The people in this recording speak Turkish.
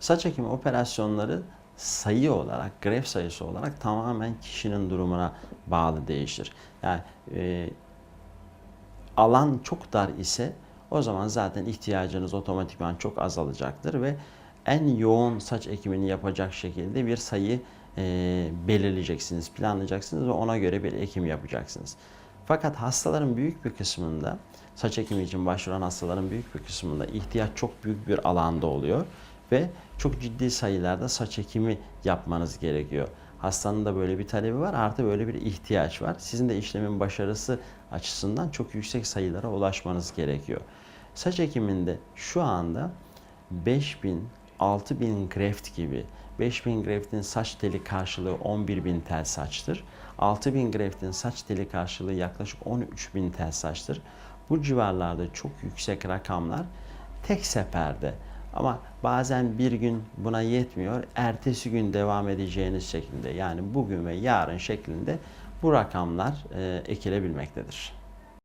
Saç ekimi operasyonları sayı olarak, greft sayısı olarak tamamen kişinin durumuna bağlı değişir. Yani e, alan çok dar ise o zaman zaten ihtiyacınız otomatikman çok azalacaktır ve en yoğun saç ekimini yapacak şekilde bir sayı e, belirleyeceksiniz, planlayacaksınız ve ona göre bir ekim yapacaksınız. Fakat hastaların büyük bir kısmında, saç ekimi için başvuran hastaların büyük bir kısmında ihtiyaç çok büyük bir alanda oluyor ve çok ciddi sayılarda saç ekimi yapmanız gerekiyor. Hastanın da böyle bir talebi var, artı böyle bir ihtiyaç var. Sizin de işlemin başarısı açısından çok yüksek sayılara ulaşmanız gerekiyor. Saç ekiminde şu anda 5000, 6000 greft gibi 5000 greftin saç teli karşılığı 11.000 tel saçtır. 6000 greftin saç teli karşılığı yaklaşık 13.000 tel saçtır. Bu civarlarda çok yüksek rakamlar tek seferde ama bazen bir gün buna yetmiyor. Ertesi gün devam edeceğiniz şekilde yani bugün ve yarın şeklinde bu rakamlar e, ekilebilmektedir.